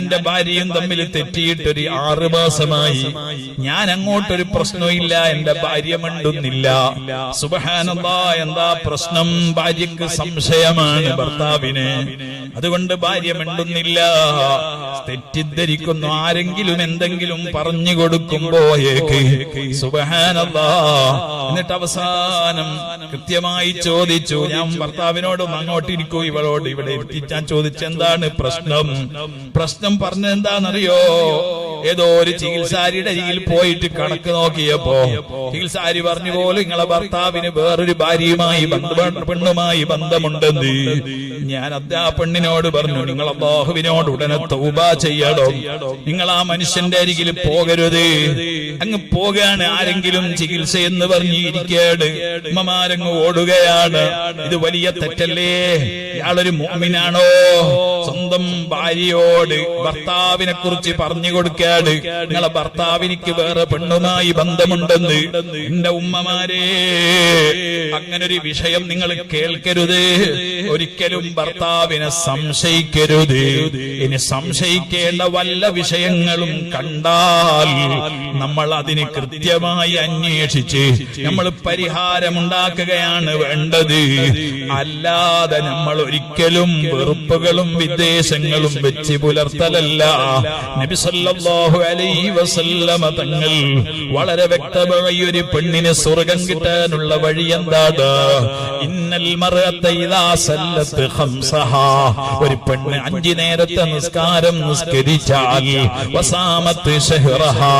എന്റെ ഭാര്യയും തമ്മിൽ തെറ്റിയിട്ടൊരു ആറു മാസമായി ഞാൻ അങ്ങോട്ടൊരു പ്രശ്നമില്ല എന്റെ ഭാര്യ മണ്ടുന്നില്ല. സുബഹാനന്ദാ എന്താ പ്രശ്നം? ഭാര്യക്ക് സംശയമാണ് ഭർത്താവിന്. അതുകൊണ്ട് ഭാര്യ മണ്ടുന്നില്ല. തെറ്റിദ്ധരിക്കുന്നു. ആരെങ്കിലും എന്തെങ്കിലും പറഞ്ഞു കൊടുക്കുമ്പോയേക്ക് സുബഹാനല്ലാ. എന്നിട്ട് അവസാനം കൃത്യമായി ചോദിച്ചു. ഞാൻ ഭർത്താവിനോടും അങ്ങോട്ടിരിക്കൂ ഇവളോട് ഇവിടെ ഞാൻ ചോദിച്ചെന്താണ് പ്രശ്നം? പ്രശ്നം പറഞ്ഞെന്താണെന്നറിയോ ഏതോ ഒരു ചികിത്സാരിയുടെ അരികിൽ പോയിട്ട് കണക്ക് നോക്കിയപ്പോ ചികിത്സാരി പറഞ്ഞു പോലെ നിങ്ങളെ ഭർത്താവിന് വേറൊരു ഭാര്യയുമായി പെണ്ണുമായി ബന്ധമുണ്ടെന്ന് ഞാൻ അത് ആ പെണ്ണിനോട് പറഞ്ഞു നിങ്ങൾ അള്ളാഹുവിനോട് ഉടനെ തൗബ ചെയ്യണം. നിങ്ങൾ ആ മനുഷ്യന്റെ അരികിൽ പോകരുത്. അങ്ങ് പോകാണ് ആരെങ്കിലും ചികിത്സ എന്ന് പറഞ്ഞ് ഇരിക്കേട്. ഉമ്മമാരങ്ങ് ഓടുകയാണ്. ഇത് വലിയ തെറ്റല്ലേ? ഇയാളൊരു മോമിനാണോ? സ്വന്തം ഭാര്യയോട് ഭർത്താവിനെ കുറിച്ച് പറഞ്ഞു കൊടുക്കാണ് നിങ്ങളെ ഭർത്താവിനിക്ക് വേറെ പെണ്ണുമായി ബന്ധമുണ്ടെന്ന് എന്റെ ഉമ്മമാരെ. അങ്ങനെ ഒരു വിഷയം നിങ്ങൾ കേൾക്കരുത്. ഒരിക്കലും ഭർത്താവിനെ സംശയിക്കരുത്. ഇനി സംശയിക്കേണ്ട വല്ല വിഷയങ്ങളും കണ്ടാൽ നമ്മൾ അതിന് കൃത്യമായി അന്വേഷിച്ച് നമ്മൾ പരിഹാരമുണ്ടാക്കുകയാണ് വേണ്ടത്. അല്ലാതെ നമ്മൾ ഒരിക്കലും വെറുപ്പുകളും വിദ്വേഷങ്ങളും വെച്ച് പുലർത്തലല്ല. നബി സല്ലല്ലാഹു അലൈഹി വസല്ലമ തങ്ങൾ വളരെ വ്യക്തമായി ഒരു പെണ്ണിന് സ്വർഗം കിട്ടാനുള്ള വഴി എന്താണ് ഇന്നൽ മർഅത്ത ഇദാ സല്ലത്ത് ഖംസഹാ. ഒരു പെണ്ണ് അഞ്ചു നേരത്തെ നിസ്കാരം നിസ്കരിച്ചാൽ വസാമത്ത് ഷഹ്റഹാ.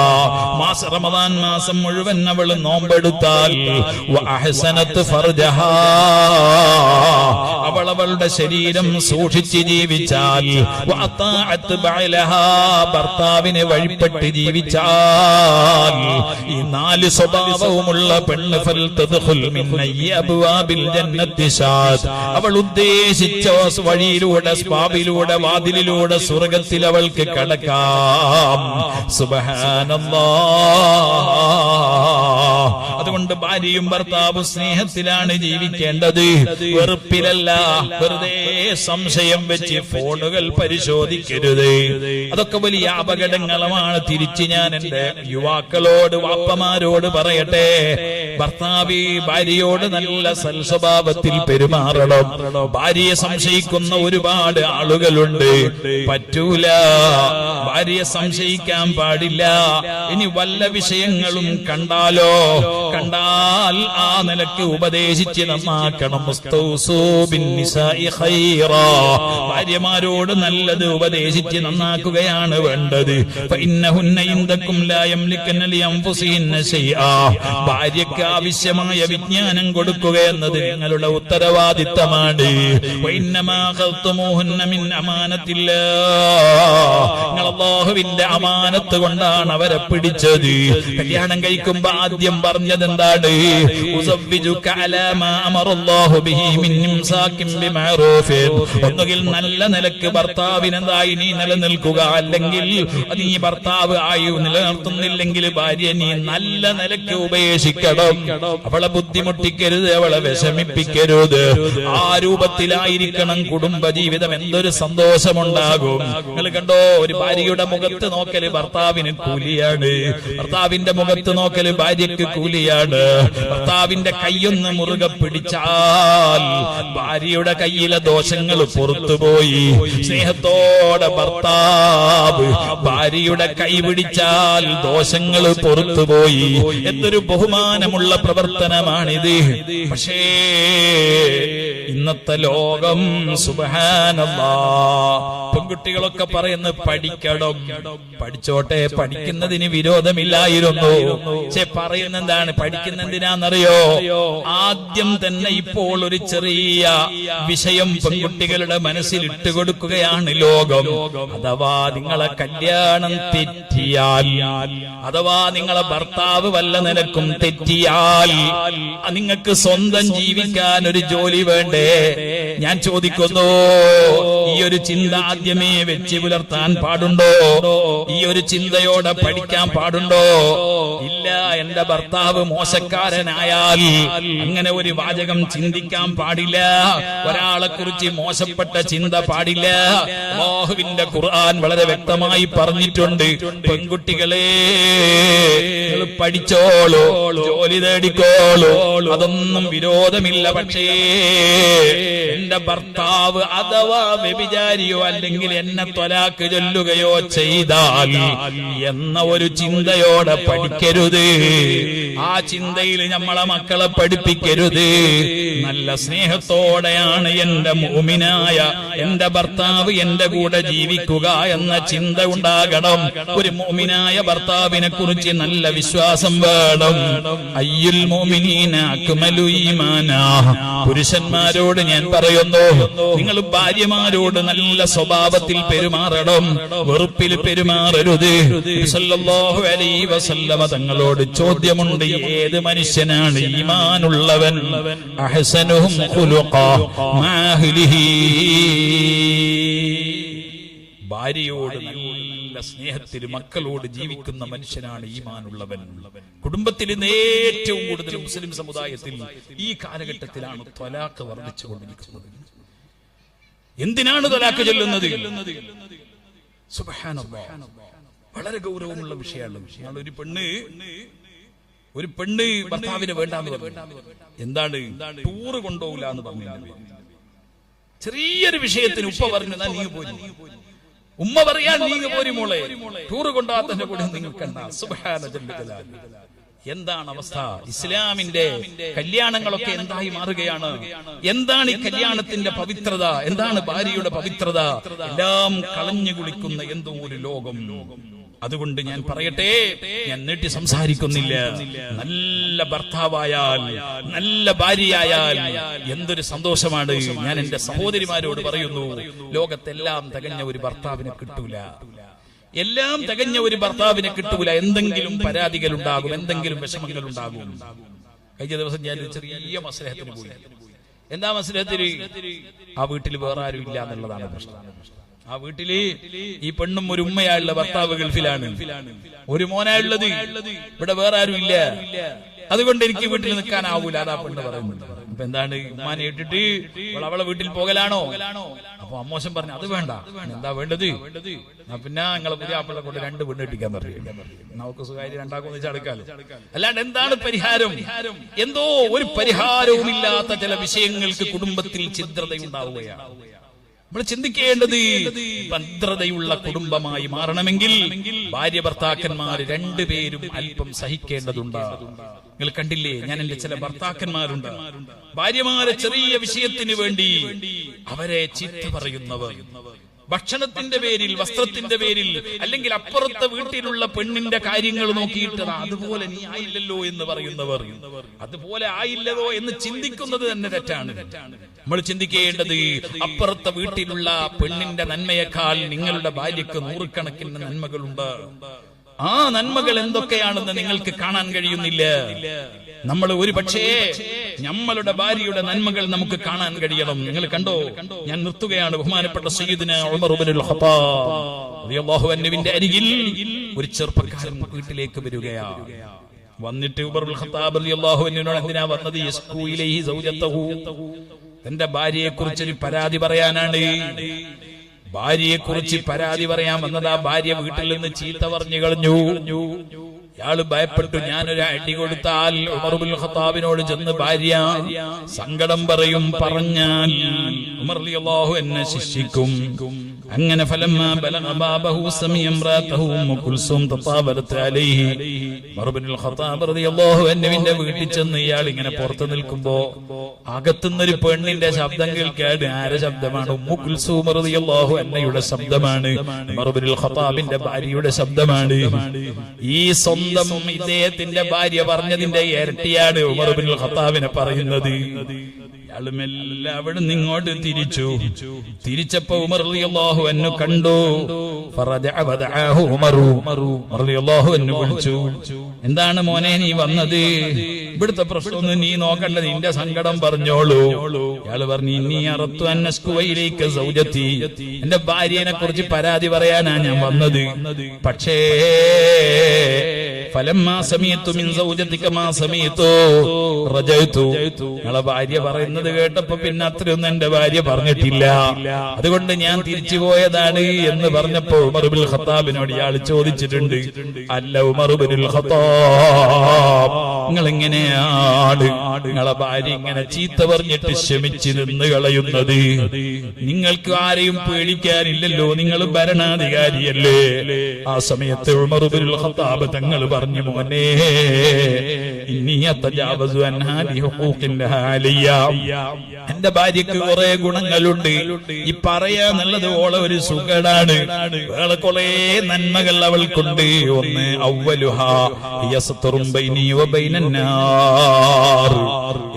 മാസ റമദാൻ മാസം മുഴുവൻ അവൾ നോമ്പെടുത്താൽ വഅഹ്സനത്ത് ഫർജഹാ. അവൾ അവളുടെ ശരീരം സൂക്ഷിച്ച് ജീവിച്ചാൽ ഭർത്താവിനെ വഴിപ്പെട്ട് ജീവിച്ചാൽ ഈ നാല് സ്വഭാവവുമുള്ള പെണ്ണ് അവൾ ഉദ്ദേശിച്ച വഴിയിലൂടെ സ്വാബിലൂടെ വാതിലിലൂടെ സ്വർഗത്തിൽ അവൾക്ക് കടക്കാം. സുബ്ഹാനല്ലാഹ് അതുകൊണ്ട് ഭാര്യയും ഭർത്താവും സ്നേഹത്തിലാണ് ജീവിക്കേണ്ടത്. വെറുപ്പിലല്ല വെറുതെ സംശയം വെച്ച് ഫോണുകൾ പരിശോധിക്കരുത്. അതൊക്കെ വലിയ അപകടങ്ങളുമാണ് തിരിച്ച് ഞാൻ എന്റെ യുവാക്കളോട് വാപ്പമാരോട് പറയട്ടെ. ഭർത്താവി ഭാര്യയോട് നല്ല സൽസ്വഭാവത്തിൽ പെരുമാറണം. ഭാര്യയെ സംശയിക്കുന്ന ഒരുപാട് ആളുകളുണ്ട്. പറ്റൂല. ഭാര്യയെ സംശയിക്കാൻ പാടില്ല. ഇനി വല്ല വിഷയങ്ങളും കണ്ടാലോ? കണ്ടാൽ ആ നിലയ്ക്ക് ഉപദേശിച്ച് നന്നാക്കണം. ഭാര്യമാരോട് നല്ലത് ഉപദേശിച്ച് നന്നാക്കുകയാണ് വേണ്ടത്. ഫഇന്നഹുന്ന ആവശ്യമായ വിജ്ഞാനം കൊടുക്കുക എന്നത് നിങ്ങളുടെ ഉത്തരവാദിത്തമാണ്. അള്ളാഹുവിന്റെ അമാനത്ത് കൊണ്ടാണ് അവരെ പിടിച്ചത്. കല്യാണം കഴിക്കുമ്പോ ആദ്യം പറഞ്ഞത് എന്താണ്. ഒന്നുകിൽ നല്ല നിലയ്ക്ക് ഭർത്താവിനെന്തായി നീ നിലനിൽക്കുക? അല്ലെങ്കിൽ നീ ഭർത്താവ് ആയി നിലനിർത്തുന്നില്ലെങ്കിൽ ഭാര്യ നീ നല്ല നിലയ്ക്ക് ഉപേക്ഷിക്കണം? അവളെ ബുദ്ധിമുട്ടിക്കരുത് അവളെ വിഷമിപ്പിക്കരുത്. ആ രൂപത്തിലായിരിക്കണം കുടുംബ ജീവിതം. എന്തൊരു സന്തോഷമുണ്ടാകും. നിങ്ങൾ കണ്ടോ ഒരു ഭാര്യയുടെ മുഖത്ത് നോക്കൽ ഭർത്താവിന് കൂലിയാണ്. ഭർത്താവിന്റെ മുഖത്ത് നോക്കൽ ഭാര്യക്ക് കൂലിയാണ്. ഭർത്താവിന്റെ കൈയൊന്ന് മുറുകെ പിടിച്ചാൽ ഭാര്യയുടെ കയ്യിലെ ദോഷങ്ങൾ പുറത്തുപോയി. സ്നേഹത്തോടെ ഭർത്താവ് ഭാര്യയുടെ കൈ പിടിച്ചാൽ ദോഷങ്ങൾ പുറത്തുപോയി. എന്തൊരു ബഹുമാനമുള്ള പ്രവർത്തനമാണിത്. പക്ഷേ ഇന്നത്തെ ലോകം സുബഹാനല്ലാ പെൺകുട്ടികളൊക്കെ പറയുന്ന പഠിക്കണം പഠിച്ചോട്ടെ പഠിക്കുന്നതിന് വിരോധമില്ലായിരുന്നു. പക്ഷെ പറയുന്ന എന്താണ് പഠിക്കുന്ന എന്തിനാണെന്നറിയോ ആദ്യം തന്നെ ഇപ്പോൾ ഒരു ചെറിയ വിഷയം പെൺകുട്ടികളുടെ മനസ്സിൽ ഇട്ടുകൊടുക്കുകയാണ് ലോകം. അഥവാ നിങ്ങളെ കല്യാണം തെറ്റിയാൽ അഥവാ നിങ്ങളെ ഭർത്താവ് വല്ല നിനക്കും തെറ്റിയാൽ നിങ്ങൾക്ക് സ്വന്തം ജീവിക്കാൻ ഒരു ജോലി വേണ്ടേ? ഞാൻ ചോദിക്കുന്നു. ഈ ഒരു ചിന്ത ആദ്യമേ വെച്ച് പുലർത്താൻ പാടുണ്ടോ? ഈ ഒരു ചിന്തയോടെ പഠിക്കാൻ പാടുണ്ടോ? ഇല്ല എന്റെ ഭർത്താവ് മോശക്കാരനായാൽ അങ്ങനെ ഒരു വാചകം ചിന്തിക്കാൻ പാടില്ല. ഒരാളെ കുറിച്ച് മോശപ്പെട്ട ചിന്ത പാടില്ല. ബാഹുവിന്റെ ഖുർആൻ വളരെ വ്യക്തമായി പറഞ്ഞിട്ടുണ്ട്. പെൺകുട്ടികളെ പഠിച്ചോളൂ ജോലി തേടിക്കോളൂ. അതൊന്നും വിരോധമില്ല. പക്ഷേ എന്റെ ഭർത്താവ് അഥവാ വ്യഭിചാരിയോ അല്ലെങ്കിൽ എന്നെ തൊലാക്ക് ചൊല്ലുകയോ ചെയ്താൽ എന്ന ഒരു ചിന്തയോടെ പഠിക്കരുത്. ആ ചിന്തയിൽ നമ്മളെ മക്കളെ പഠിപ്പിക്കരുത്. നല്ല സ്നേഹത്തോടെയാണ് എന്റെ മോമിനായ എന്റെ ഭർത്താവ് എന്റെ കൂടെ ജീവിക്കുക എന്ന ചിന്ത ഉണ്ടാകണം. ഒരു മോമിനായ ഭർത്താവിനെ കുറിച്ച് നല്ല വിശ്വാസം വേണം. അയ്യുൽ മോമിനീന അക്മലു ഈമാനാ. പുരുഷന്മാരോട് ഞാൻ പറയുന്നു നിങ്ങൾ ഭാര്യമാരോട് നല്ല സ്വഭാവത്തിൽ പെരുമാറണം. വെറുപ്പിൽ പെരുമാറരുത്. തങ്ങളോട് ചോദ്യമുണ്ട്. ഏത് മനുഷ്യനാണ് ഈമാനുള്ളവൻ? അഹ്സനുഹും ഭാര്യയോട് നല്ല സ്നേഹത്തിൽ മക്കളോട് ജീവിക്കുന്ന മനുഷ്യനാണ് ഈമാനുള്ളവൻ. കുടുംബത്തിൽ ഇന്ന് ഏറ്റവും കൂടുതൽ മുസ്ലിം സമുദായത്തിൽ ഈ കാലഘട്ടത്തിലാണ് ത്വലാക്ക് വർദ്ധിച്ചുകൊണ്ടിരിക്കുന്നത്. എന്തിനാണ് ത്വലാക്ക് ചൊല്ലുന്നത്. വളരെ ഗൗരവമുള്ള വിഷയമാണ്. ഒരു പെണ്ണ് ഒരു പെണ്ണ് ഭർത്താവിന് വേണ്ടാന്ന് പറഞ്ഞു. എന്താണ്? ടൂറ് കൊണ്ടുപോകില്ല എന്ന് പറഞ്ഞു. ചെറിയൊരു വിഷയത്തിന് ഉപ്പ പറഞ്ഞു "എന്നാ നീ പോരി. ഉമ്മ പറയാൻ നീങ്ങ പോരി മോളെ. ടൂറ് കൊണ്ടാത്തന്റെ കൂടെ നിങ്ങൾക്ക് എന്താണ് അവസ്ഥ? ഇസ്ലാമിന്റെ കല്യാണങ്ങളൊക്കെ എന്തായി മാറുകയാണ്? എന്താണ് ഈ കല്യാണത്തിന്റെ പവിത്രത? എന്താണ് ഭാര്യയുടെ പവിത്രത? എല്ലാം കളഞ്ഞു കുളിക്കുന്ന എന്തോ ഒരു ലോകം. അതുകൊണ്ട് ഞാൻ പറയട്ടെ ഞാൻ നീട്ടി സംസാരിക്കുന്നില്ല. നല്ല ഭർത്താവായാൽ നല്ല ഭാര്യയായാൽ എന്തൊരു സന്തോഷമാണ്. ഞാൻ എന്റെ സഹോദരിമാരോട് പറയുന്നു ലോകത്തെല്ലാം തികഞ്ഞ ഒരു ഭർത്താവിനെ കിട്ടൂല. എല്ലാം തികഞ്ഞ ഒരു ഭർത്താവിനെ കിട്ടൂല. എന്തെങ്കിലും പരാതികൾ ഉണ്ടാകും എന്തെങ്കിലും വിഷമങ്ങൾ ഉണ്ടാകും കഴിഞ്ഞ ദിവസം ഞാൻ ചെറിയ മസ്ലഹത്തിന് പോയി. എന്താ മസ്ലഹത്തിന്? ആ വീട്ടിൽ വേറെ ആരും ഇല്ല എന്നുള്ളതാണ് പ്രശ്നം. ആ വീട്ടിൽ ഈ പെണ്ണും ഒരു ഉമ്മയായുള്ള ഭർത്താവ് ഗൾഫിലാണ്. ഒരു മോനായുള്ളത് ഇവിടെ വേറെ ആരും ഇല്ല. അതുകൊണ്ട് എനിക്ക് വീട്ടിൽ നിൽക്കാനാവൂല അതാ പെണ്ണ് പറയുന്നത്. അപ്പൊ എന്താണ്? ഉമ്മാനെ ഇട്ടിട്ട് അവളെ വീട്ടിൽ പോകലാണോ? അപ്പൊ അമ്മോശം പറഞ്ഞു അത് വേണ്ട. എന്താ വേണ്ടത്? പിന്നെ ഞങ്ങളെ പുതിയ ആപ്പിളെ കൊണ്ട് രണ്ട് പെണ്ണ് ഇട്ടിക്കാൻ പറയും നമുക്ക് സുഖമായി രണ്ടാക്കും ചടുക്കാലോ അല്ലാണ്ട് എന്താണ് പരിഹാരം? എന്തോ ഒരു പരിഹാരവും ഇല്ലാത്ത ചില വിഷയങ്ങൾക്ക് കുടുംബത്തിൽ ഛിദ്രതയുണ്ടാവുകയാണ്. നമ്മൾ ചിന്തിക്കേണ്ടത് ഭദ്രതയുള്ള കുടുംബമായി മാറണമെങ്കിൽ ഭാര്യ ഭർത്താക്കന്മാർ രണ്ടുപേരും അല്പം സഹിക്കേണ്ടതുണ്ട്. നിങ്ങൾ കണ്ടില്ലേ? ഞാൻ എന്റെ ചില ഭർത്താക്കന്മാരുണ്ട്. ഭാര്യമാരെ ചെറിയ വിഷയത്തിന് വേണ്ടി അവരെ ചീത്ത പറയുന്നവർ. ഭക്ഷണത്തിന്റെ പേരിൽ വസ്ത്രത്തിന്റെ പേരിൽ അല്ലെങ്കിൽ അപ്പുറത്തെ വീട്ടിലുള്ള പെണ്ണിന്റെ കാര്യങ്ങൾ നോക്കിയിട്ട് അതുപോലെ നീ ആയില്ലല്ലോ എന്ന് പറയുന്നവർ. അതുപോലെ ആയില്ലതോ എന്ന് ചിന്തിക്കുന്നത് തന്നെ തെറ്റാണ്. നമ്മൾ ചിന്തിക്കേണ്ടത് അപ്പുറത്തെ വീട്ടിലുള്ള പെണ്ണിന്റെ നന്മയേക്കാൾ നിങ്ങളുടെ ഭാര്യക്ക് നൂറുകണക്കിന് നന്മകളുണ്ട്. ആ നന്മകൾ എന്തൊക്കെയാണെന്ന് നിങ്ങൾക്ക് കാണാൻ കഴിയുന്നില്ല. നമ്മൾ ഒരു പക്ഷേ നമ്മളുടെ ഭാര്യയുടെ നന്മകൾ നമുക്ക് കാണാൻ കഴിയണം. നിങ്ങൾ കണ്ടോ? ഞാൻ നിർത്തുകയാണ് ബഹുമാനപ്പെട്ട സയ്യിദിനെ അരികിൽ ഒരു ചെറുപ്പക്കാരൻ വീട്ടിലേക്ക് വരികയാണ് വന്നിട്ട് ഉമറുൽ ഖത്താബ് റളിയല്ലാഹു അൻഹുവിനോട് എന്തിനാ വന്നത്? യസ്കൂ ഇലൈഹി സൗജത്തഹു തന്റെ ഭാര്യയെ പരാതി പറയാനാണ്. ഭാര്യയെ കുറിച്ച് പരാതി പറയാൻ വന്നതാ. ഭാര്യ വീട്ടിൽ നിന്ന് ചീത്ത പറഞ്ഞു കളഞ്ഞു. ഇയാൾ ഭയപ്പെട്ടു. ഞാനൊരു അടി കൊടുത്താൽ ഉമർബുൽ ഖത്താബിനോട് ചെന്ന് ഭാര്യ സങ്കടം പറയും പറഞ്ഞാൽ ഉമർ അള്ളാഹു എന്നെ ശിക്ഷിക്കും. അങ്ങനെ അൻഹുവിന്റെ വീട്ടിൽ ചെന്ന് ഇയാൾ ഇങ്ങനെ പുറത്തു നിൽക്കുമ്പോ അകത്തുനിന്നൊരു പെണ്ണിന്റെ ശബ്ദം കേൾക്കാണ് ആരെ ശബ്ദമാണ്? ഉമ്മു കുൽസൂം റളിയല്ലാഹു അൻഹയുടെ ശബ്ദമാണ്. മറുബിനുൽ ഖത്താബിന്റെ ഭാര്യയുടെ ശബ്ദമാണ്. ഈ സ്വന്തം ഇദ്ദേഹത്തിന്റെ ഭാര്യ പറഞ്ഞതിന്റെ ഇരട്ടിയാണ് ഉമർബുൽ ഖത്താബിനെ പറയുന്നത്. അയാൾ മെല്ലെ അവിടെ നിന്ന് ഇങ്ങോട്ട് തിരിച്ചു. തിരിച്ചപ്പോ ഉമർ അൻഹു കണ്ടു. വിളിച്ചു. എന്താണ് മോനെ നീ വന്നത്? ഇവിടുത്തെ പ്രശ്നമൊന്നും നീ നോക്കണ്ട. നിന്റെ സങ്കടം പറഞ്ഞോളൂ. ഇയാൾ പറഞ്ഞു നീ അറത്തു അന്നസ്കുവയിലേക്ക് സൗജത്തി. എന്റെ ഭാര്യനെ കുറിച്ച് പരാതി പറയാനാ ഞാൻ വന്നത്. പക്ഷേ നിങ്ങളെ ഭാര്യ പറയുന്നത് കേട്ടപ്പോ പിന്നെ അത്രയൊന്നും എന്റെ ഭാര്യ പറഞ്ഞിട്ടില്ല. അതുകൊണ്ട് ഞാൻ തിരിച്ചു പോയതാണ് എന്ന് പറഞ്ഞപ്പോ ഉമർബുൽ ഖത്താബിനോട് ഇയാൾ ചോദിച്ചിട്ടുണ്ട്. അല്ല ഉമർബുൽ ഖത്താബ്. നിങ്ങൾ എങ്ങനെയാണ് നിങ്ങളെ ഭാര്യ ഇങ്ങനെ ചീത്ത പറഞ്ഞിട്ട് ശമിച്ച് നിന്ന് കളയുന്നത്? നിങ്ങൾക്ക് ആരെയും പേടിക്കാനില്ലല്ലോ. നിങ്ങൾ ഭരണാധികാരിയല്ലേ? ആ സമയത്ത് ഉമർബുൽ ഖത്താബ് തങ്ങൾ പറഞ്ഞു മോനെ എന്റെ ഭാര്യക്ക് കുറെ ഗുണങ്ങളുണ്ട്. ഈ പറയാന്നുള്ളത് ഓളെ ഒരു സുഖടാണ്. വേറെ കുറെ നന്മകൾ അവൾക്കുണ്ട്. ഒന്ന് വബൈനന്നാർ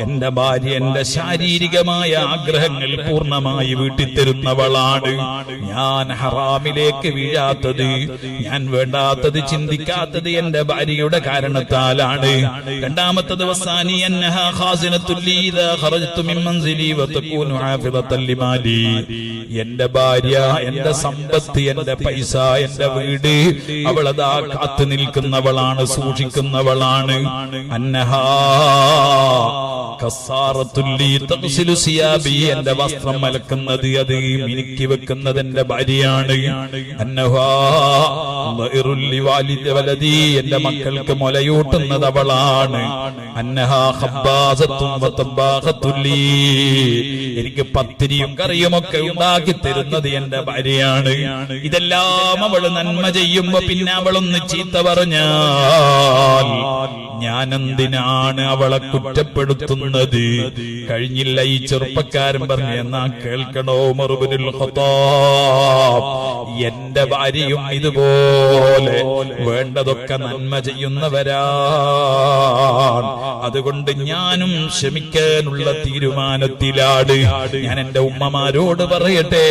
എന്റെ ഭാര്യ എന്റെ ശാരീരികമായ ആഗ്രഹങ്ങൾ പൂർണമായി വീട്ടിൽ തരുന്നവളാണ് ഞാൻ ഹറാമിലേക്ക് വീഴാത്തത്. ഞാൻ വേണ്ടാത്തത് ചിന്തിക്കാത്തത് എന്റെ ഭാര്യയുടെ കാരണത്താലാണ്. രണ്ടാമത്തെ ദിവസം എന്റെ ഭാര്യ എന്റെ സമ്പത്ത് എന്റെ പൈസ എന്റെ വീട് അവളതാ കാത്തു നിൽക്കുന്നവളാണ് സൂക്ഷിക്കുന്നവളാണ്. എന്റെ വസ്ത്രം മലക്കുന്നത് അത് മിനുക്കി വെക്കുന്നത് എന്റെ ഭാര്യയാണ്. എന്റെ മക്കൾക്ക് മുലയൂട്ടുന്നത് അവളാണ്. എനിക്ക് പത്തിരിയും കറിയും ഒക്കെ ഉണ്ടാക്കി തരുന്നത് എന്റെ ഭാര്യയാണ്. ഇതെല്ലാം അവൾ നന്മ ചെയ്യുമ്പോ പിന്നെ അവളൊന്ന് ചീത്ത പറഞ്ഞാൽ ഞാൻ അവളെ കുറ്റപ്പെടുത്തുന്നത്. കഴിഞ്ഞില്ല ഈ ചെറുപ്പക്കാരൻ പറഞ്ഞു എന്നാ കേൾക്കണോ മറുപടി എന്റെ ഭാര്യയും ഇതുപോലെ വേണ്ടതൊക്കെ നന്മ ചെയ്യുന്നവരാണ്. അതുകൊണ്ട് ഞാനും ക്ഷമിക്കാനുള്ള തീരുമാനത്തിലാണ്. ഞാൻ എന്റെ ഉമ്മമാരോട് പറയട്ടെ.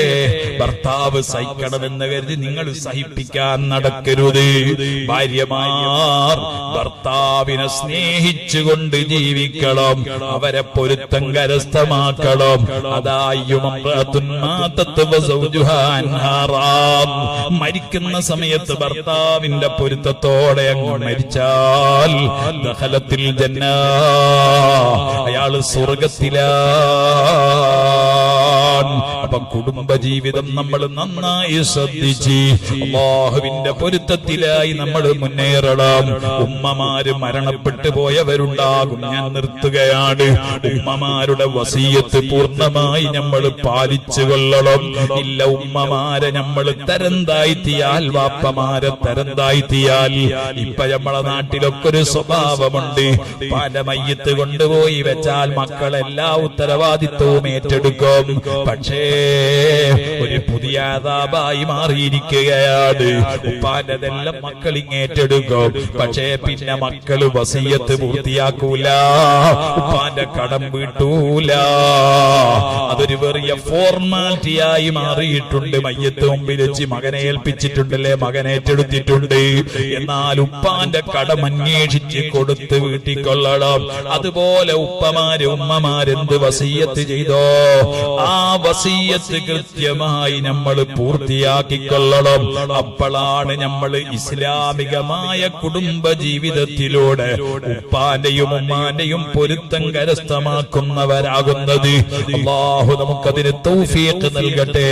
ഭർത്താവ് സഹിക്കണമെന്ന് കരുതി നിങ്ങൾ സഹിപ്പിക്കാൻ നടക്കരുത്. ഭാര്യമാർ ഭർത്താവിനെ സ്നേഹിച്ചുകൊണ്ട് ജീവിക്കണം. അവരെ പൊരുത്തം കരസ്ഥമാക്കണം. മരിക്കുന്ന സമയത്ത് ഭർത്താവിന്റെ പൊരുത്തത്തോടെ അങ്ങ് മരിച്ചാൽ ദഹലത്തിൽ ജന്ന. അയാൾ സ്വർഗത്തിലാണ് അപ്പൊ കുടുംബജീവിതം നമ്മൾ നന്നായി ശ്രദ്ധിച്ച് അള്ളാഹുവിന്റെ പൊരുത്തത്തിലായി നമ്മൾ മുന്നേറണം. ഉമ്മമാര് മരണപ്പെട്ടു പോയവരുണ്ടാകും. ഞാൻ നിർത്തുകയാണ്. ഉമ്മമാരുടെ വസീയത്ത് പൂർണമായി നമ്മൾ പാലിച്ചു കൊള്ളണം. ഇല്ല ഉമ്മമാരെ നമ്മൾ തരം വാപ്പമാരെ തരം താഴ്ത്തിയാൽ ഇപ്പൊ നമ്മളെ നാട്ടിലൊക്കെ ഒരു സ്വഭാവമുണ്ട്. പല മയ്യത്ത് കൊണ്ടുപോയി വെച്ചാൽ മക്കളെല്ലാ ഉത്തരവാദിത്വവും ഏറ്റെടുക്കും. പക്ഷേ ഒരു പുതിയ ആദാബായി മാറിയിരിക്കുകയാണ്. ഉപ്പാന്റെതെല്ലാം മക്കൾ ഇങ്ങേറ്റെടുക്കും പക്ഷേ പിന്നെ മക്കൾ വസീയത്ത് പൂർത്തിയാക്കൂല. ഉപ്പാന്റെ കടം വീട്ടൂല. അതൊരു വെറിയ ഫോർമാലിറ്റിയായി മാറിയിട്ടുണ്ട്. മയ്യത്ത് മുമ്പിൽ വെച്ച് മകനെ ഏൽപ്പിച്ചിട്ടുണ്ടല്ലേ? മകനെ ഏറ്റെടുത്തിട്ടുണ്ട്. എന്നാൽ ഉപ്പാന്റെ കടം അന്വേഷിച്ച് കൊടുത്ത് വീട്ടിക്കൊള്ളണം അതുപോലെ ഉപ്പമാര് ഉമ്മമാരെന്ത് വസീയത്ത് ചെയ്തോ? ആ വസീയത്ത് കൃത്യമായി നമ്മൾ പൂർത്തിയാക്കിക്കൊള്ളണം. അപ്പോഴാണ് നമ്മൾ ഇസ്ലാമികമായ കുടുംബ ജീവിതത്തിലൂടെ ഉപ്പാന്റെയും ഉമ്മാന്റെയും പൊരുത്തം കരസ്ഥമാക്കുന്നവരാകുന്നത്. അള്ളാഹു നമുക്കതിന് തൗഫീഖ് നൽകട്ടെ.